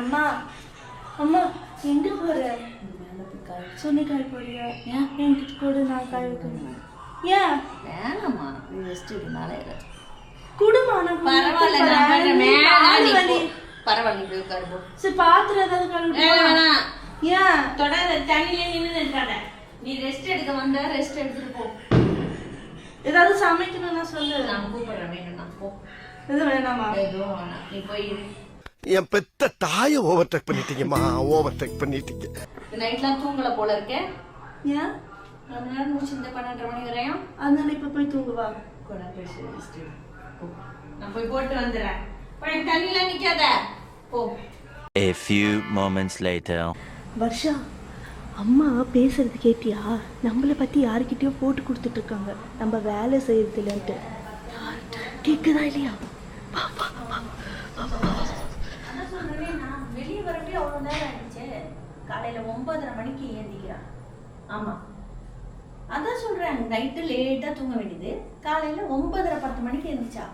அம்மா அம்மா எங்க போற? போய் காய் போறியா என்கிட்ட கூட நான் காய் வைக்கணும்? ஏன்? வேணாம்மா ரெஸ்ட் நாளை குடுமா நான் பரவாயில்ல. பரவாயில்ல உட்காரு சரி பாத்திரம் ஏதாவது. ஏன்? தொடாத தண்ணியில நின்று இருக்காத. நீ ரெஸ்ட் எடுக்க வந்த ரெஸ்ட் எடுத்துட்டு போ. ஏதாவது சமைக்கணும்னா சொல்லு. நான் கூப்பிடுறேன் வேணும்னா போ. இது வேணாமா? எதுவும் வேணாம். நீ போய் இரு. என் பெத்த தாயை ஓவர்டேக் பண்ணிட்டீங்கம்மா. ஓவர்டேக் பண்ணிட்டீங்க. நைட்லாம் தூங்கல போல இருக்கேன் ஏன் ரொம்ப நேரம் முடிச்சு இந்த பன்னெண்டரை மணி வரையும்? அதனால இப்ப போய் தூங்குவா? நான் போய் போட்டு வந்துடுறேன். போய் தண்ணிலாம் நிக்காத. போ. A few moments later. Varsha அம்மா பேசுறது கேட்டியா? நம்மளை பத்தி யாருக்கிட்டயோ போட்டு கொடுத்துட்டு இருக்காங்க. நம்ம வேலை செய்யறது இல்லைன்ட்டு கேக்குதா இல்லையா? அவ்வளோ நேரம் ஆயிடுச்சு காலையில ஒன்பதரை மணிக்கு ஏந்திக்கிறான் ஆமா. அதான் சொல்றேன் நைட்டு லேட்டா தூங்க வேண்டியது. காலையில ஒன்பதரை பத்து மணிக்கு எழுந்திரிச்சா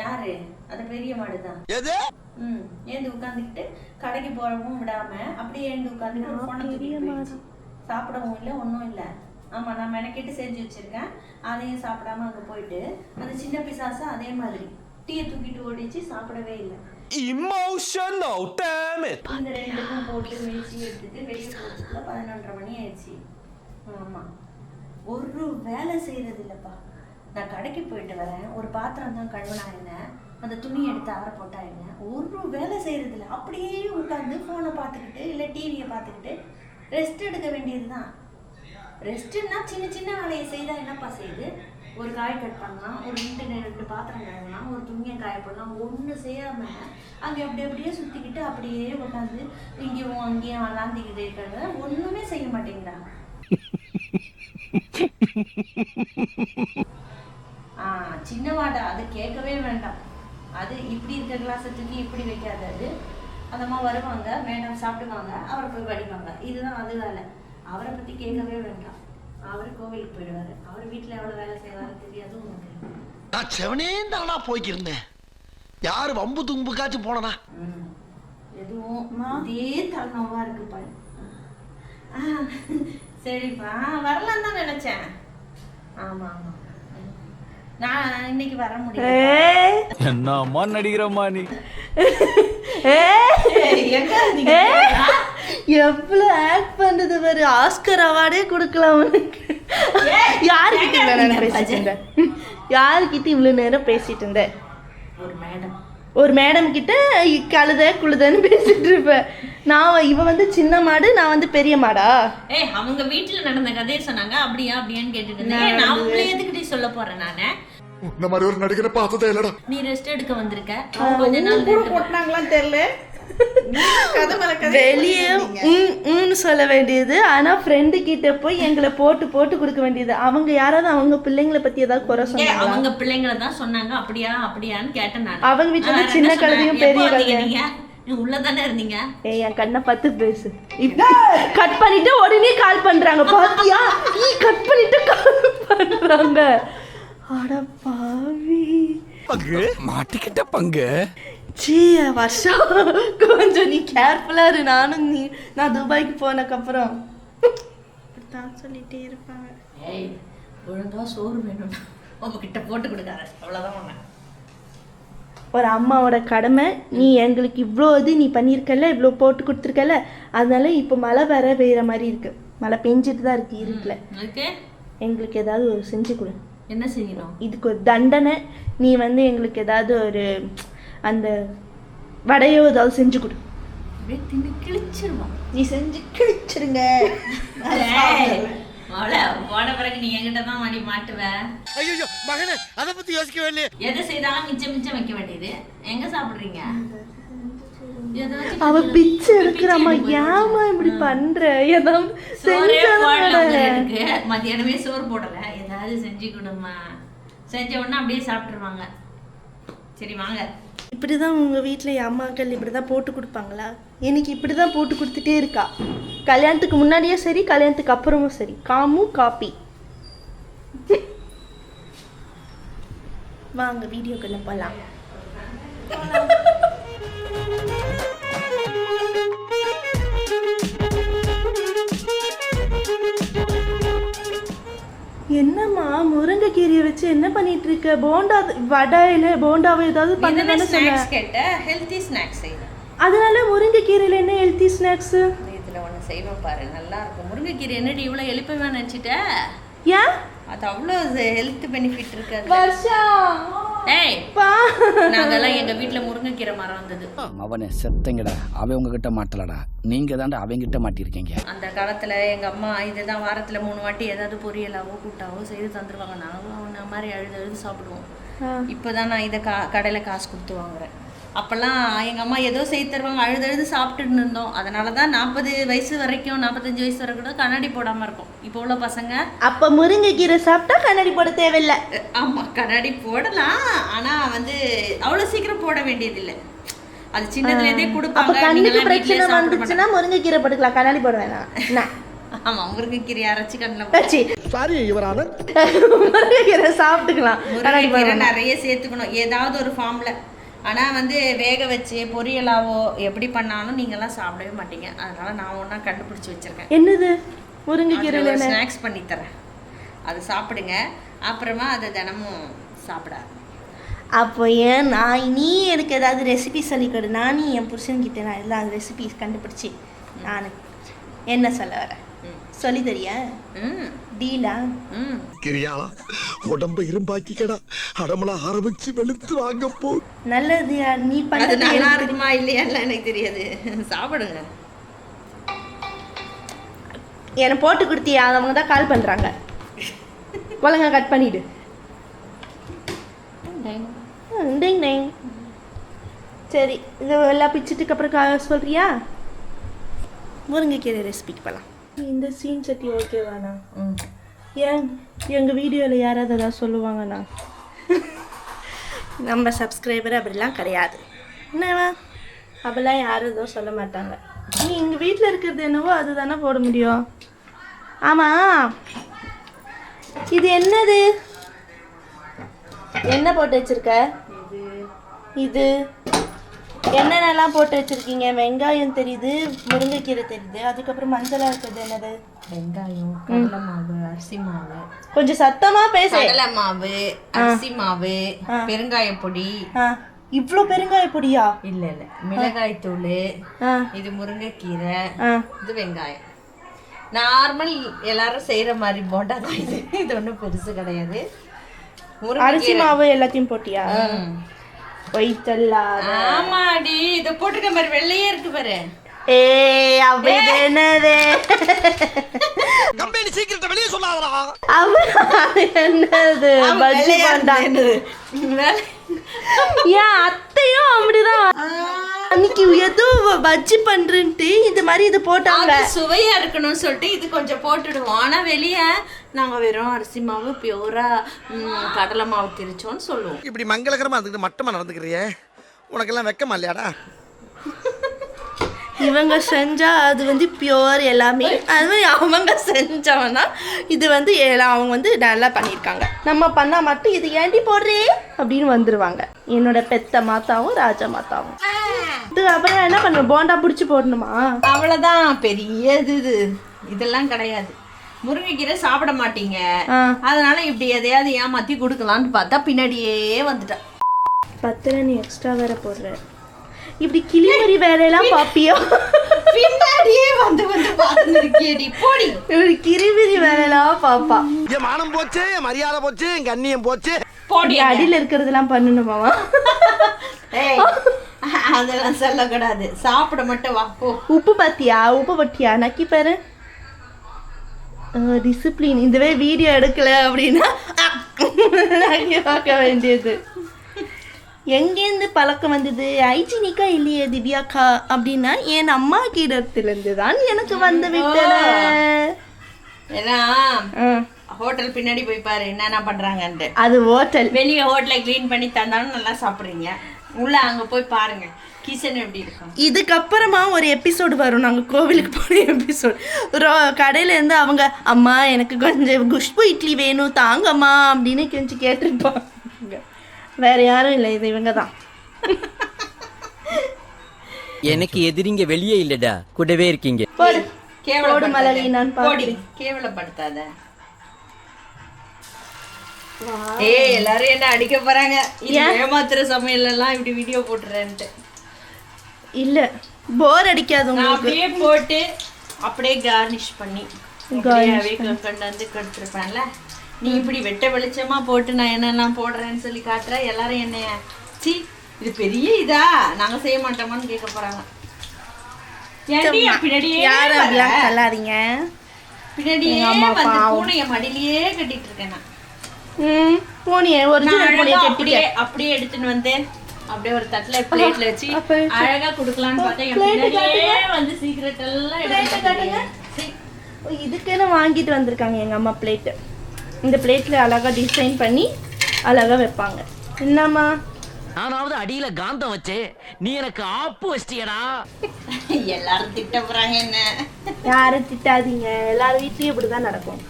யாரு? அது பெரிய மாடு தான் எது? ம் ஏந்து உட்காந்துக்கிட்டு கடைக்கு போறவும் விடாம அப்படியே ஏந்து போன தூக்கிட்டு சாப்பிடவும் இல்லை ஒன்றும் இல்லை. ஆமா நான் மெனக்கெட்டு செஞ்சு வச்சிருக்கேன். அதையும் சாப்பிடாம அங்க போயிட்டு அந்த சின்ன பிசாசு அதே மாதிரி. டீயை தூக்கிட்டு ஓடிச்சு சாப்பிடவே இல்லை. Emotional damn it இந்த ரெண்டுக்கும் போட்டு மிதிச்சு எடுத்துட்டு வெளியே போகிறதுக்குள்ள பதினொன்றரை மணி ஆயிடுச்சு ஆமா ஒரு வேலை செய்யறது இல்லப்பா நான் கடைக்கு போயிட்டு வரேன் ஒரு பாத்திரம் தான் கழுவினா என்ன அந்த துணி எடுத்து ஆற போட்டா என்ன ஒரு வேலை செய்யறது இல்லை அப்படியே உட்காந்து ஃபோனை பார்த்துக்கிட்டு இல்லை டிவியை பார்த்துக்கிட்டு ரெஸ்ட் எடுக்க வேண்டியது தான் ரெஸ்ட்டுன்னா சின்ன சின்ன வேலையை செய்தால் என்னப்பா செய்யுது ஒரு காய் கட் பண்ணலாம் ஒரு ரெண்டு ரெண்டு பாத்திரம் கழுவலாம் ஒரு துணியை காய போடலாம் ஒன்று செய்யாம அங்கே அப்படி அப்படியே சுற்றிக்கிட்டு அப்படியே உட்காந்து இங்கேயும் அங்கேயும் அலாந்திக்கிட்டே இருக்கிறத ஒன்றுமே செய்ய மாட்டேங்கிறாங்க ஆ சின்ன வாடா அது கேட்கவே வேண்டாம். அது இப்படி இருக்க கிளாஸை தூக்கி இப்படி வைக்காது அது அந்த அம்மா வருவாங்க மேடம் சாப்பிடுவாங்க அவரை போய் படிப்பாங்க இதுதான் அது வேலை. அவரை பற்றி கேட்கவே வேண்டாம். அவர் கோவிலுக்கு போயிடுவாரு. அவர் வீட்டில் எவ்வளோ வேலை செய்வாரு தெரியாது நான் செவனே தானா போய்க்கிருந்தேன். யாரு வம்பு தும்புக்காச்சும் போனனா. எதுவும் இதே தலைநோவா இருக்கு பாரு. ஆ, சரிப்பா. வரலாம் தான் நினைச்சேன். ஆமா ஆமா. நான் இன்னைக்கு வர முடியல. என்னம்மா நடிக்கிறம்மா நீ எவ்வளவு ஆக்ட் பண்றது பாரு. ஆஸ்கர் அவார்டே கொடுக்கலாம் உனக்கு. யாருக்கிட்ட இவ்வளவு நேரம் பேசிட்டு இருந்த? யாருக்கிட்ட இவ்வளவு நேரம் பேசிட்டு இருந்த? ஒரு மேடம் ஒரு மேடம் கிட்ட கழுத குழுதன்னு பேசிட்டு இருப்ப. நான் இவ வந்து சின்ன மாடு நான் வந்து பெரிய மாடா? ஏய் அவங்க வீட்டுல நடந்த கதையை சொன்னாங்க. அப்படியா அப்படியான்னு கேட்டுட்டு இருந்தேன். நான் உங்களை எதுக்கிட்டே சொல்ல போறேன் நானு? இந்த மாதிரி ஒரு நடிகரை பார்த்ததே இல்லடா. நீ ரெஸ்ட் எடுக்க வந்திருக்க. கொஞ்ச நாள் போட்டாங்களான்னு தெரியல. வெளியே ம் ம்னு சொல்ல வேண்டியது ஆனா ஃப்ரெண்டு கிட்ட போய் எங்களை போட்டு போட்டு கொடுக்க வேண்டியது அவங்க யாராவது அவங்க பிள்ளைங்களை பத்தி ஏதாவது குறை சொன்னாங்க அவங்க பிள்ளைங்களை தான் சொன்னாங்க அப்படியா அப்படியான்னு கேட்டேன் நான் அவங்க வீட்டுல சின்ன என்ன சொன்னேன்? கழுதையும் பெரிய வந்தீங்க உள்ளதானே இருந்தீங்க ஏய் என் கண்ணை பார்த்து பேசு கட் பண்ணிட்டு உடனே கால் பண்றாங்க பாத்தியா கட் பண்ணிட்டு கால் பண்றாங்க அட பாவி பங்கு மாட்டிக்கிட்ட பங்கு சீ வருஷம் கொஞ்சம் நீ கேர்ஃபுல்லா இரு. நானும் நீ நான் துபாய்க்கு போனதுக்கப்புறம் இப்படித்தான் சொல்லிட்டே இருப்பாங்க. ஏய் ஒழுங்கா சோறு வேணும்னா உங்ககிட்ட போட்டு கொடுக்காத. அவ்வளவுதான் உன்னை. ஒரு அம்மாவோட கடமை நீ எங்களுக்கு இவ்வளோ இது நீ பண்ணியிருக்கல இவ்வளோ போட்டு கொடுத்துருக்கல அதனால இப்போ மழை வர பெய்கிற மாதிரி இருக்கு. மழை பெஞ்சிட்டு தான் இருக்கு ஓகே. எங்களுக்கு ஏதாவது ஒரு செஞ்சு கொடு. என்ன செய்யணும்? இதுக்கு ஒரு தண்டனை. நீ வந்து எங்களுக்கு ஏதாவது ஒரு அந்த வடையோ ஏதாவது செஞ்சு கொடு. அப்படியே தின்னு கிழிச்சிருவான் நீ செஞ்சு கிழிச்சிருங்க. போன பிறகு நீ என்கிட்ட தான் மாடி மாட்டுவ. ஐயோ மகனே அத பத்தி யோசிக்கவே இல்லையே எதை செய்தாலும் மிச்சம் மிச்சம் வைக்க வேண்டியது. எங்க சாப்பிடுறீங்க? அவ பிச்சை பிச்சை எடுக்கிறாமா எடுக்க போயிடுச்சு. ஏமா இப்படி பண்ற? ஏதாவது மத்தியானமே சோறு போடல. ஏதாவது செஞ்சு கொடுமா செஞ்ச உடனே அப்படியே சாப்பிட்டுருவாங்க. சரி வாங்க. இப்படி தான் உங்கள் வீட்டில் என் அம்மாக்கள் இப்படி தான் போட்டு கொடுப்பாங்களா? எனக்கு இப்படி தான் போட்டு கொடுத்துட்டே இருக்கா. கல்யாணத்துக்கு முன்னாடியே சரி கல்யாணத்துக்கு அப்புறமும் சரி. காமும் காப்பி. வாங்க வீடியோக்குள்ள போகலாம் என்ன பண்ணிட்டு இருக்க போண்டா வடையில போண்டாவை ஏதாவது பண்ணணும்னு சொன்ன. ஸ்நாக்ஸ் கேட்ட? ஹெல்த்தி ஸ்நாக்ஸ் செய்வேன் அதனால முருங்கைக்கீரையில என்ன ஹெல்த்தி ஸ்நாக்ஸ் இதில் ஒன்று செய்வேன் பாரு நல்லா இருக்கும். முருங்கைக்கீரை என்னடி இவ்வளோ எழுப்பவே நினச்சிட்ட? ஏன்? அது அவ்வளோ ஹெல்த் பெனிஃபிட் இருக்காது வருஷா ஏய் பா. நாங்கெல்லாம் எங்கள் வீட்டில் முருங்கைக்கீரை மரம் வந்தது. அவனே செத்தங்கடா. அவன் உங்ககிட்ட மாட்டலடா. நீங்க தாண்டா அவங்கிட்ட மாட்டிருக்கீங்க அந்த காலத்தில் எங்கள் அம்மா இதுதான் வாரத்தில் மூணு வாட்டி ஏதாவது பொரியலாவோ கூட்டாவோ செய்து தந்துருவாங்க. நாங்களும் அந்த மாதிரி அழுது அழுது சாப்பிடுவோம். இப்போ தான் நான் இதை கா கடையில் காசு கொடுத்து வாங்குறேன். அப்போல்லாம் எங்கள் அம்மா ஏதோ செய்து தருவாங்க அழுது அழுது சாப்பிட்டுட்டு இருந்தோம். அதனால தான் நாற்பது வயசு வரைக்கும் நாற்பத்தஞ்சு வயசு வரைக்கும் கூட கண்ணாடி போடாமல் இருக்கும். இப்போ உள்ள பசங்க அப்ப முருங்கைக்கீரை சாப்பிட்டா கண்ணாடி போட தேவையில்ல. ஆமாம் கண்ணாடி போடலாம். ஆனால் வந்து அவ்வளோ சீக்கிரம் போட வேண்டியதில்லை. அது சின்னதுலேருந்தே கொடுப்பாங்க கண்ணுக்கு பிரச்சனை வந்துச்சுன்னா முருங்கைக்கீரை போட்டுக்கலாம் கண்ணாடி போட வேணாம். என்ன? ஆமாம் முருங்கைக்கீரை அரைச்சி கண்ணில் சாரி. யுவரான முருங்கைக்கீரை சாப்பிட்டுக்கலாம் முருங்கைக்கீரை நிறைய சேர்த்துக்கணும். ஏதாவது ஒரு ஃபார்மில் ஆனால் வந்து வேக வச்சு பொரியலாவோ எப்படி பண்ணாலும் நீங்கள்லாம் சாப்பிடவே மாட்டீங்க. அதனால நான் ஒன்றா கண்டுபிடிச்சி வச்சிருக்கேன். என்னது? முருங்கைக்கீரையில என்ன? ஸ்நாக்ஸ் பண்ணி தரேன். அது சாப்பிடுங்க. அப்புறமா அதை தினமும் சாப்பிடாது அப்போ ஏன் நான் நீ எனக்கு ஏதாவது ரெசிபி சொல்லிக் கொடு. நானும் என் புருஷன்கிட்ட நான் எல்லாம் ரெசிபி கண்டுபிடிச்சி நான் என்ன சொல்ல வரேன்? சொல்லி தரியா ம். டீலா? ம். கிரியா உடம்ப இரும்பாக்கிக்கடா. அடமலா ஆரம்பிச்சு வெளுத்து வாங்க போ. நல்லது நீ பண்ணது நல்லா எனக்கு இருக்குமா இல்லையான்னு எனக்கு தெரியாது. சாப்பிடுங்க. எனக்கு போட்டு கொடுத்தியா? அவங்க தான் கால் பண்ணுறாங்க ஒழுங்கா கட் பண்ணிடு. டிங் டிங் சரி இது எல்லாம் பிச்சுட்டுக்கு அப்புறம் கா சொல்றியா? முருங்கைக்கீரை ரெசிபிக்கு போகலாம் இந்த சீன் சட்டி ஓகேவாண்ணா ம். ஏன்? எங்கள் வீடியோவில் யாராவது ஏதாவது சொல்லுவாங்கண்ணா? நம்ம சப்ஸ்கிரைபர் அப்படிலாம் கிடையாது. என்னவா? அப்படிலாம் யாரும் எதுவும் சொல்ல மாட்டாங்க. நீ எங்கள் வீட்டில் இருக்கிறது என்னவோ அதுதானே போட முடியும். ஆமாம் இது என்னது? என்ன போட்டு வச்சிருக்க? இது. என்னென்னலாம் போட்டு வச்சிருக்கீங்க? வெங்காயம் தெரியுது முருங்கைக்கீரை தெரியுது அதுக்கப்புறம் மஞ்சளாக இருக்கிறது என்னது? வெங்காயம் கடலை மாவு அரிசி மாவு. கொஞ்சம் சத்தமா பேசு. கடலை மாவு அரிசி மாவு பெருங்காய பொடி. இவ்வளோ பெருங்காய பொடியா? இல்ல இல்ல. மிளகாய் தூள் இது முருங்கைக்கீரை இது வெங்காயம். நார்மல் எல்லாரும் செய்யற மாதிரி போண்டா தான் இது. இது ஒன்றும் பெருசு கிடையாது. அரிசி மாவு எல்லாத்தையும் போட்டியா? ஒயிட்டல்லா ஆமாடி இதை போட்டுக்க மாதிரி வெள்ளையே இருக்கு பாரு. ஏ அப்ப இது என்னது? கம்பெனி சீக்கிரத்தை வெளியே சொல்லாதடா. அப்ப அது என்னது பஜ்ஜி போண்டா. ஏன் அத்தையும் அப்படிதான். அன்னைக்கு ஏதோ பஜ்ஜி பண்றேன்ட்டு இந்த மாதிரி இது போட்டாங்க. அது சுவையா இருக்கணும்னு சொல்லிட்டு இது கொஞ்சம் போட்டுடுவோம். ஆனா வெளியே நாங்க வெறும் அரிசி மாவு பியூரா கடலை மாவு திரிச்சோம்னு சொல்லுவோம். இப்படி மங்களகரமா இருந்துக்கிட்டு மட்டமா நடந்துக்கிறியே? உனக்கெல்லாம் வெக்கமா இல்லையாடா? இவங்க செஞ்சா அது வந்து பியோர் எல்லாமே. அது மாதிரி அவங்க செஞ்சவனா இது வந்து எல்லாம் அவங்க வந்து நல்லா பண்ணியிருக்காங்க. நம்ம பண்ணா மட்டும் இது ஏண்டி போடுறே? அப்படின்னு வந்துருவாங்க. என்னோட பெத்த மாத்தாவும் ராஜா மாத்தாவும். இது அப்புறம் என்ன பண்ணுவோம் போண்டா பிடிச்சி போடணுமா? அவ்வளவுதான். பெரிய இது இது. இதெல்லாம் கிடையாது. முருங்கைக்கீரை சாப்பிட மாட்டீங்க. அதனால இப்படி எதையாவது ஏமாத்தி கொடுக்கலான்னு பார்த்தா பின்னாடியே வந்துட்டா. பத்துல நீ எக்ஸ்ட்ரா வேற போடுற. இப்படி கிளிமறி வேலையெல்லாம் பாப்பியோ? பின்னாடியே வந்து வந்து பார்த்துருக்கியடி போடி. இப்படி கிளிமறி வேலையெல்லாம் பாப்பா. என் மானம் போச்சு என் மரியாதை போச்சு என் கண்ணியம் போச்சு. போடி அடியில இருக்கிறதெல்லாம் பண்ணணுமாவா ஏய், அதெல்லாம் சொல்லக்கூடாது. சாப்பிட மட்டும் வா உப்பு பாத்தியா? உப்பு பட்டியா நக்கி பாரு. டிசிப்ளின் இதுவே வீடியோ எடுக்கல அப்படின்னா பார்க்க வேண்டியது. எங்கேருந்து பழக்கம் வந்தது? ஹைஜீனிக்கா இல்லையே திவ்யாக்கா? அப்படின்னா என் அம்மா கிடத்திலிருந்து தான் எனக்கு வந்து விட்டன ஏன்னா ஹோட்டல் பின்னாடி போய் பாரு என்னென்ன பண்றாங்கன்ட்டு. அது ஹோட்டல் வெளியே ஹோட்டலை க்ளீன் பண்ணி தந்தாலும் நல்லா சாப்பிட்றீங்க. உள்ள அங்க போய் பாருங்க. கிச்சன் எப்படி இருக்கும்? இதுக்கப்புறமா ஒரு எபிசோடு வரும். நாங்கள் கோவிலுக்கு போன எபிசோட் ரோ கடையிலேருந்து அவங்க அம்மா எனக்கு கொஞ்சம் குஷ்பு இட்லி வேணும். தாங்கம்மா அப்படின்னு கொஞ்சம் கேட்டிருப்பாங்க. வேற யாரும் இல்லை. இது இவங்க தான். எனக்கு எதிரிங்க வெளியே இல்லடா. கூடவே இருக்கீங்க. போடு. போடு கேவலப்படுத்தாத. மலரி நான் போடி. கேவலப்படுத்தாத. ஏய் எல்லாரும் என்ன அடிக்க போறாங்க? இது ஏமாத்துற சமையல் எல்லாம் இப்படி வீடியோ போட்டுறேன்ட்டு. இல்ல. போர் அடிக்காது உங்களுக்கு அப்படியே போட்டு அப்படியே கார்னிஷ் பண்ணி. அப்படியே கொண்டு வந்து கொடுத்துருப்பேன்ல. நீ இப்படி வெட்ட வெளிச்சமா போட்டு நான் என்னெல்லாம் போடுறேன்னு சொல்லி காட்டுற? எல்லாரும் என்னைய சி இது பெரிய இதா? நாங்க செய்ய மாட்டோமான்னு கேட்க போறாங்க. என் பின்னாடியே வந்து. பூனைய மடியிலேயே கட்டிட்டு இருக்கேன் நான். போனியே அப்படியே அப்படியே எடுத்துன்னு வந்து அப்படியே ஒரு தட்டுல பிளேட்ல வச்சு அழகா குடுக்கலாம்னு பார்த்தா வந்து சீக்கிரட் எல்லாம் எடுத்து இதுக்குன்னு வாங்கிட்டு வந்திருக்காங்க எங்க அம்மா பிளேட்டு இந்த பிளேட்ல அழகா டிசைன் பண்ணி அழகா வைப்பாங்க. என்னம்மா? நானாவது அடியில காந்தம் வச்சே. நீ எனக்கு ஆப்பு வச்சிட்டியடா. எல்லாரும் திட்ட போறாங்க என்ன? யாரும் திட்டாதீங்க. எல்லார் வீட்லயும் இப்படிதான் நடக்கும்.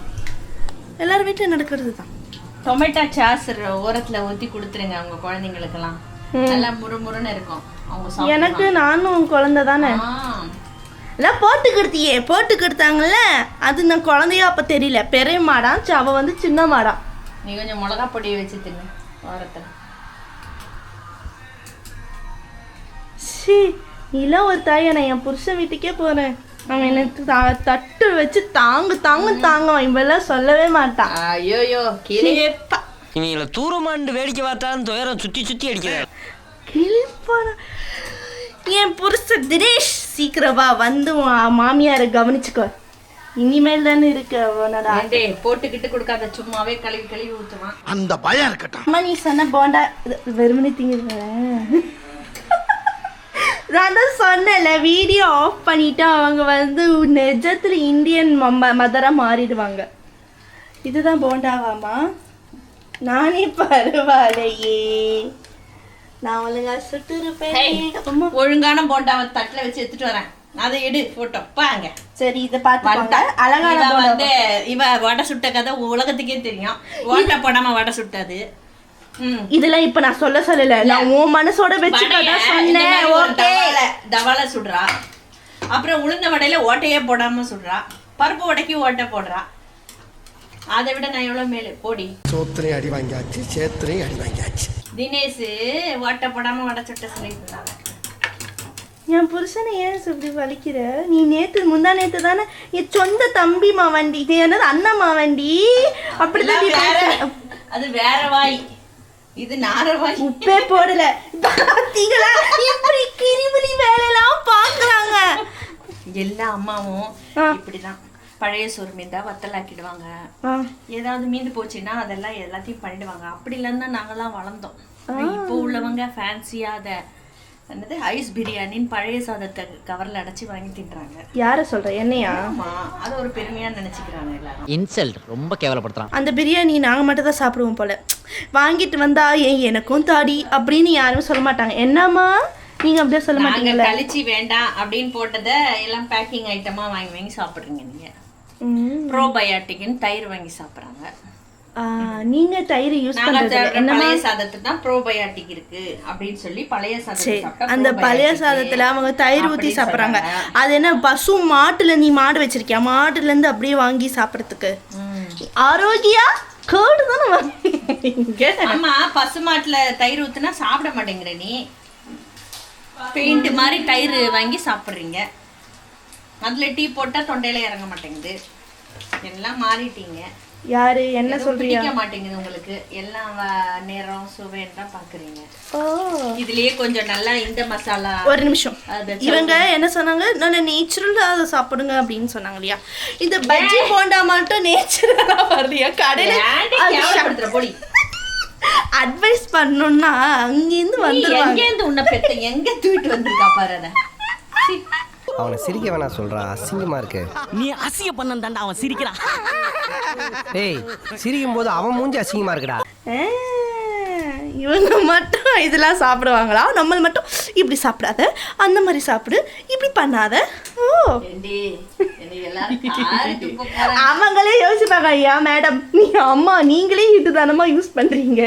எல்லார் வீட்லயும் நடக்கிறது தான் டொமேட்டோ சாஸ் ஓரத்துல ஊத்தி கொடுத்துருங்க அவங்க குழந்தைங்களுக்கெல்லாம். நல்லா முறுமுறுன்னு இருக்கும். அவங்க சாப்பிடலாம். எனக்கு நானும் குழந்தை தானே. எல்லாம் போட்டு கொடுத்தியே. போட்டு கொடுத்தாங்கல்ல? அது நான் குழந்தையா அப்ப தெரியல. பெரிய மாடாம் சி, அவ வந்து சின்ன மாடாம் நீ கொஞ்சம் மிளகா பொடியை வச்சு தின்னு நீலாம் ஒரு தாயா நான் என் புருஷன் வீட்டுக்கே போறேன். அவன் த- தட்டு வச்சு தாங்கு தாங்கு தாங்குவான் இவெல்லாம் சொல்லவே மாட்டான். ஐயோயோ இவங்கள தூரமாண்டு வேடிக்கை பார்த்தாலும் துயரம் சுத்தி சுத்தி அடிக்கிறார் கிழிப்பான என் புருஷன் தினேஷ் சீக்கிரம் வா வந்து மாமியாரை கவனிச்சுக்கோ. இனிமேல் தானே இருக்கு அவனோட ஏண்டே போட்டுக்கிட்டு கொடுக்காத சும்மாவே கழுவி கழுவி ஊத்துவான் அந்த பயம் இருக்கட்டும். அம்மா நீ சொன்ன போண்டா இது வெறுமனே திங்குறேன் நான் தான் சொன்னேன்ல வீடியோ ஆஃப் பண்ணிட்டு அவங்க வந்து நிஜத்துல இந்தியன் மம்ம மதரா மாறிடுவாங்க. இதுதான் போண்டாவாமா நானே பரவாயில்லையே. நான் ஒழுங்கா சுட்டுருப்பேன் அம்மா. ஒழுங்கான போண்டாவை தட்டுல வச்சு எடுத்துட்டு வரேன். அதை எடு போட்டோ பாங்க சரி இதை வந்துட்டா. அழகான போண்டா வந்து இவ வடை சுட்ட கதை உலகத்துக்கே தெரியும். ஓட்ட போடாம வடை சுட்டது. ம். இதெல்லாம் இப்ப நான் சொல்ல சொல்லல. நான் உன் மனசோட இந்த சொன்னேன். ஓகே. தவால தவால சுடுறா. அப்புறம் உளுந்த வடையில ஓட்டையே போடாம சுடுறா. பருப்பு வடைக்கு ஓட்டை போடுறா. அதை விட நான் எவ்வளவு மேலு? போடி. சோத்திரையும் அடி வாங்கியாச்சு சேத்திரையும் அடி வாங்கியாச்சு. தினேஷ் ஓட்டை போடாம வடை சுட்ட என் புருஷனை ஏன் இப்படி வலிக்கிற? நீ நேத்து முந்தா நேத்து தானே என் சொந்த தம்பி மாவண்டி இது என்னது அண்ணன் மாவண்டி அப்படிதான் நீ வேற. பேசுற. அது வேற வாய். இது நார வாய். உப்பே போடல. பாத்தீங்களா? இப்படி கிரிமினி வேலையெல்லாம் பாக்குறாங்க எல்லா அம்மாவும் ஆ. இப்படிதான். பழைய சோறு மீந்தா வத்தலாக்கிடுவாங்க ஏதாவது மீந்து போச்சுன்னா அதெல்லாம் எல்லாத்தையும் பண்ணிடுவாங்க. அப்படி இல்லைன்னா நாங்கெல்லாம் வளர்ந்தோம். இப்போ உள்ளவங்க ஃபேன்சியா அதை என்னது ஐஸ் பிரியாணின்னு பழைய சாதத்தை கவர்ல அடைச்சி வாங்கி தின்றாங்க. யார சொல்ற? என்னையா? ஆமா அது ஒரு பெருமையா நினைச்சுக்கிறாங்க எல்லாரும். இன்சல்ட் ரொம்ப கேவலப்படுத்துறான். அந்த பிரியாணி நாங்க மட்டும் தான் சாப்பிடுவோம் போல. வாங்கிட்டு வந்தா ஏன் எனக்கும் தாடி அப்படின்னு யாரும் சொல்ல மாட்டாங்க. என்னம்மா? நீங்க அப்படியே சொல்ல மாட்டீங்கல்ல? கழிச்சு வேண்டாம் அப்படின்னு போட்டதை எல்லாம் பேக்கிங் ஐட்டமா வாங்கி வாங்கி சாப்பிடுறீங்க நீங்க. ப்ரோபயாட்டிக்னு தயிர் வாங்கி சாப்பிடுறாங்க. நீங்க தயிர் யூஸ் பண்றது பழைய சாதத்துக்கு தான் ப்ரோபயாட்டிக் இருக்கு அப்படின்னு சொல்லி பழைய சாதத்தை சாப்பிட்டா அந்த பழைய சாதத்துல அவங்க தயிர் ஊத்தி சாப்பிடுறாங்க. அது என்ன பசு மாட்டுல நீ மாடு வச்சிருக்கியா? மாட்டுல இருந்து அப்படியே வாங்கி சாப்பிடறதுக்கு. ஆரோக்கியா? கேடு தானே. ஆமா பசுமாட்டுல தயிர் ஊத்துனா சாப்பிட மாட்டேங்கிற நீ. பெயிண்ட் மாதிரி தயிர் வாங்கி சாப்பிடுறீங்க. அதுல டீ போட்டா தொண்டையில இறங்க மாட்டேங்குது. எல்லாம் மாறிட்டீங்க. யாரு? என்ன சொல்றியா பிடிக்க மாட்டேங்குது உங்களுக்கு. எல்லாம் நேரம் சுவைன்னு பாக்குறீங்க? இதுலயே கொஞ்சம் நல்லா இந்த மசாலா ஒரு நிமிஷம். இவங்க என்ன சொன்னாங்க? நல்ல நேச்சுரலா அதை சாப்பிடுங்க அப்படின்னு சொன்னாங்க இல்லையா? இந்த பஜ்ஜி போண்டா மட்டும் நேச்சுரலா வரலையா? கடையில போடி. அட்வைஸ் பண்ணணும்னா அங்கிருந்து வந்துருவாங்க. எங்க இருந்து உன்னை பெத்த? எங்க தூக்கிட்டு வந்திருக்கா பாரு அத. அவனை சிரிக்க வேணாம் சொல்றா. அசிங்கமா இருக்கு. நீ அசிய பண்ண தாண்டா அவன் சிரிக்கிறான். ஏய் சிரிக்கும் போது அவன் மூஞ்சி அசிங்கமா இருக்குடா. இவங்க மட்டும் இதெல்லாம் சாப்பிடுவாங்களா? நம்ம மட்டும் இப்படி சாப்பிடாத. அந்த மாதிரி சாப்பிடு. இப்படி பண்ணாத. ஓ. அவங்களே யோசிப்பாங்க ஐயா மேடம் நீ அம்மா நீங்களே இதுதானமா யூஸ் பண்றீங்க.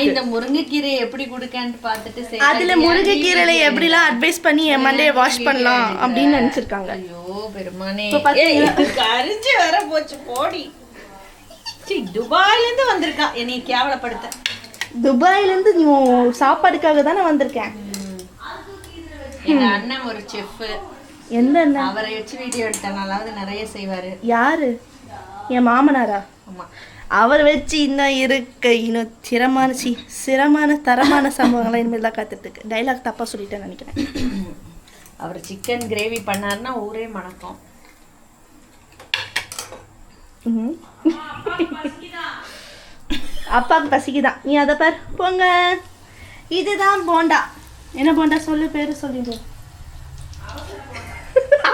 இந்த முருங்கைக்கீரை எப்படி கொடுக்கன்னு பார்த்துட்டு அதுல முருங்கைக்கீரையில எப்படிலாம் அட்வைஸ் பண்ணி என் மண்டையை வாஷ் பண்ணலாம் அப்படின்னு நினைச்சிருக்காங்க. ஐயோ பெருமானே. கரிஞ்சு வர போச்சு போடி. சீ துபாயில இருந்து வந்திருக்கா. என்னை கேவலப்படுத்த. துபாயிலேருந்து நீ சாப்பாடுக்காக தானே வந்திருக்கேன். எங்க அண்ணன் ஒரு செஃப் எந்த என்ன அவரை வச்சு வீடியோ எடுத்தனாலாவது நிறைய செய்வாரு. யாரு? என் மாமனாரா? ஆமா. அவர் வச்சு இன்னும் இருக்க இன்னும் திறமான சி சிரமான தரமான சம்பவங்கள்லாம் இனிமேல் தான் காத்துட்டு இருக்கு டைலாக் தப்பா சொல்லிட்டேன்னு நினைக்கிறேன். அவர் சிக்கன் கிரேவி பண்ணாருன்னா ஊரே மணக்கும். ம்ஹும். அப்பாவுக்கு பசிக்குதான். நீ அதை பார். போங்க. இதுதான் போண்டா. என்ன போண்டா? சொல்லு பேரு சொல்லிடு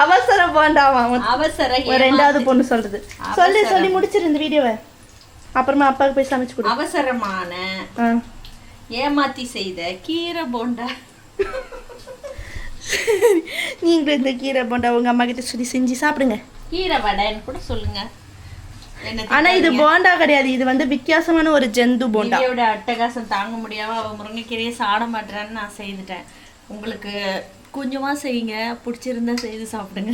அவசர போண்டாவா? அவசர ரெண்டாவது பொண்ணு சொல்றது. சொல்லு சொல்லி முடிச்சிரு இந்த வீடியோவை. அப்புறமா அப்பாவுக்கு போய் சமைச்சு கொடு. அவசரமான. ஏமாத்தி செய்த கீரை போண்டா. நீங்களும் இந்த கீரை போண்டா உங்க அம்மா கிட்ட சொல்லி செஞ்சு சாப்பிடுங்க. கீரை வடைன்னு கூட சொல்லுங்க. ஆனா இது போண்டா கிடையாது. இது வந்து வித்தியாசமான ஒரு ஜந்து போண்டா. அட்டகாசம் தாங்க முடியாம அவ முருங்கைக்கீரையை சாட மாட்டேறான்னு நான் செய்துட்டேன். உங்களுக்கு கொஞ்சமா செய்யுங்க. பிடிச்சிருந்தா செய்து சாப்பிடுங்க.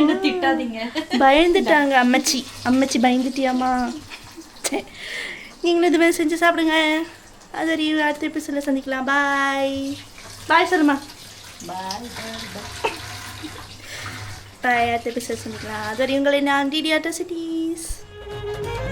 என்ன திட்டாதீங்க. பயந்துட்டாங்க அம்மச்சி. அம்மச்சி பயந்துட்டியாமா. நீங்களும் இது மாதிரி செஞ்சு சாப்பிடுங்க. அது வரையும் அடுத்த எபிசோட சந்திக்கலாம். பாய் பாய் சொல்லுமா பாய் அடுத்த எபிசோட் சந்திக்கலாம். அது வரையும் உங்களை நான் டிடிஆர்ட சிட்டிஸ் Thank you.